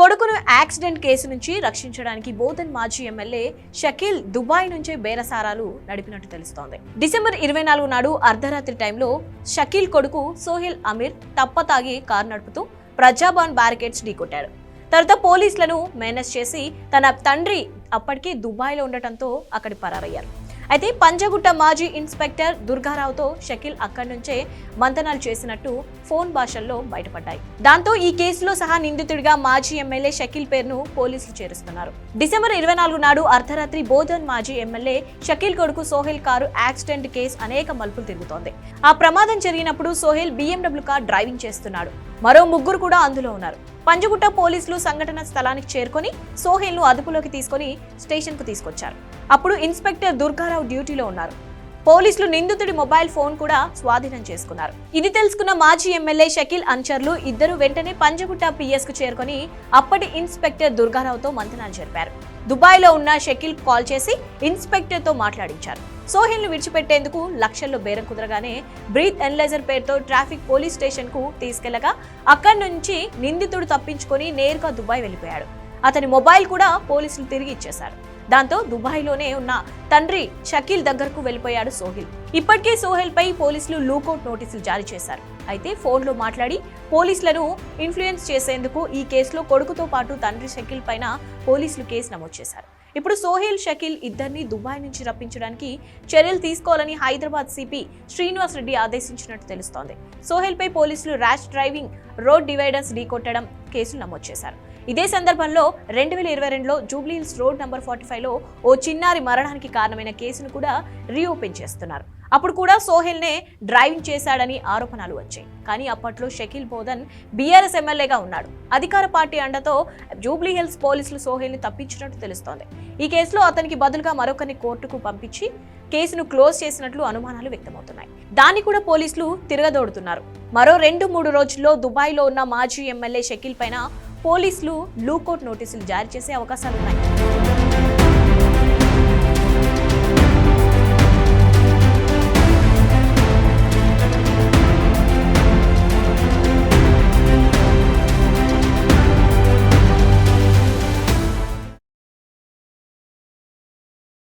కొడుకును accident case నుంచి రక్షించడానికి బోధన్ మాజీ ఎమ్మెల్యే షకీల్ దుబాయ్ నుంచే బేరసారాలు నడిపినట్టు తెలుస్తోంది. డిసెంబర్ ఇరవై నాలుగు నాడు అర్ధరాత్రి టైంలో షకీల్ కొడుకు సోహెల్ అమీర్ తప్ప తాగి కారు నడుపుతూ ప్రజాభవన్ బ్యారికేడ్స్ ఢీకొట్టాడు. తర్వాత పోలీసులను మేనేజ్ చేసి తన తండ్రి అప్పటికి దుబాయ్లో ఉండటంతో అక్కడి పరారయ్యారు. అయితే పంజగుట్ట మాజీ ఇన్స్పెక్టర్ దుర్గారావుతో షకీల్ అక్కడి నుంచే మంతనాలు చేసినట్టు ఫోన్ భాషల్లో బయటపడ్డాయి. దాంతో ఈ కేసులో సహా నిందితుడిగా మాజీ ఎమ్మెల్యే షకీల్ పేరును పోలీసులు చేరుస్తున్నారు. డిసెంబర్ ఇరవై నాలుగు నాడు అర్ధరాత్రి బోధన్ మాజీ ఎమ్మెల్యే షకీల్ కొడుకు సోహెల్ కారు యాక్సిడెంట్ కేసు అనేక మలుపులు తిరుగుతోంది. ఆ ప్రమాదం జరిగినప్పుడు సోహెల్ బీఎండబ్ల్యూ కార్ డ్రైవింగ్ చేస్తున్నాడు. మరో ముగ్గురు కూడా అందులో ఉన్నారు. పంజగుట్ట పోలీసులు సంఘటన స్థలానికి చేరుకొని సోహెల్ను అదుపులోకి తీసుకొని స్టేషన్కు తీసుకొచ్చారు. అప్పుడు ఇన్స్పెక్టర్ దుర్గారావు డ్యూటీలో ఉన్నారు. పోలీసులు నిందితుడి మొబైల్ ఫోన్ కూడా స్వాధీనం చేసుకున్నారు. ఇది తెలుసుకున్న మాజీ ఎమ్మెల్యే షకీల్ అన్చర్లు ఇద్దరు వెంటనే పంజగుట్ట పిఎస్కు చేరుకొని అప్పటి ఇన్స్పెక్టర్ దుర్గారావుతో మంతనాలు జరిపారు. దుబాయ్లో ఉన్న షకీల్ కాల్ చేసి ఇన్స్పెక్టర్తో మాట్లాడించారు. సోహెల్ను విడిచిపెట్టేందుకు లక్షల్లో బేరం కుదరగానే బ్రీత్ ఎనలైజర్ పేరుతో ట్రాఫిక్ పోలీస్ స్టేషన్కు తీసుకెళ్ళగా అక్కడి నుంచి నిందితుడు తప్పించుకొని నేరుగా దుబాయ్ వెళ్ళిపోయాడు. అతని మొబైల్ కూడా పోలీసులు తిరిగి ఇచ్చేశారు. దాంతో దుబాయ్లోనే ఉన్న తండ్రి షకీల్ దగ్గరకు వెళ్ళిపోయాడు సోహిల్. ఇప్పటికే సోహెల్ పై పోలీసులు లూకౌట్ నోటీసులు జారీ చేశారు. అయితే ఫోన్లో మాట్లాడి పోలీసులను ఇన్ఫ్లుయెన్స్ చేసేందుకు ఈ కేసులో కొడుకుతో పాటు తండ్రి షకీల్ పైన పోలీసులు కేసు నమోదు చేశారు. ఇప్పుడు సోహేల్ షకీల్ ఇద్దరిని దుబాయ్ నుంచి రప్పించడానికి చర్యలు తీసుకోవాలని హైదరాబాద్ సిపి శ్రీనివాస్ రెడ్డి ఆదేశించినట్టు తెలుస్తోంది. సోహేల్పై పోలీసులు ర్యాష్ డ్రైవింగ్ రోడ్ డివైడర్స్ ఢీకొట్టడం కేసులు నమోదు చేశారు. ఇదే సందర్భంలో రెండు వేల ఇరవై రెండులో జూబ్లీహిల్స్ రోడ్ నంబర్ ఫార్టీ ఫైవ్లో ఓ చిన్నారి మరణానికి కారణమైన కేసును కూడా రీఓపెన్ చేస్తున్నారు. అప్పుడు కూడా సోహెల్నే డ్రైవింగ్ చేశాడని ఆరోపణలు వచ్చాయి. కానీ అప్పట్లో షకీల్ బోధన్ బీఆర్ఎస్ ఎమ్మెల్యేగా ఉన్నాడు. అధికార పార్టీ అండతో జూబ్లీ హిల్స్ పోలీసులు సోహెల్ని తప్పించినట్టు తెలుస్తోంది. ఈ కేసులో అతనికి బదులుగా మరొకరిని కోర్టుకు పంపించి కేసును క్లోజ్ చేసినట్లు అనుమానాలు వ్యక్తమవుతున్నాయి. దాన్ని కూడా పోలీసులు తిరగదోడుతున్నారు. మరో రెండు మూడు రోజుల్లో దుబాయ్లో ఉన్న మాజీ ఎమ్మెల్యే షకీల్ పైన పోలీసులు లూకౌట్ నోటీసులు జారీ చేసే అవకాశాలున్నాయి.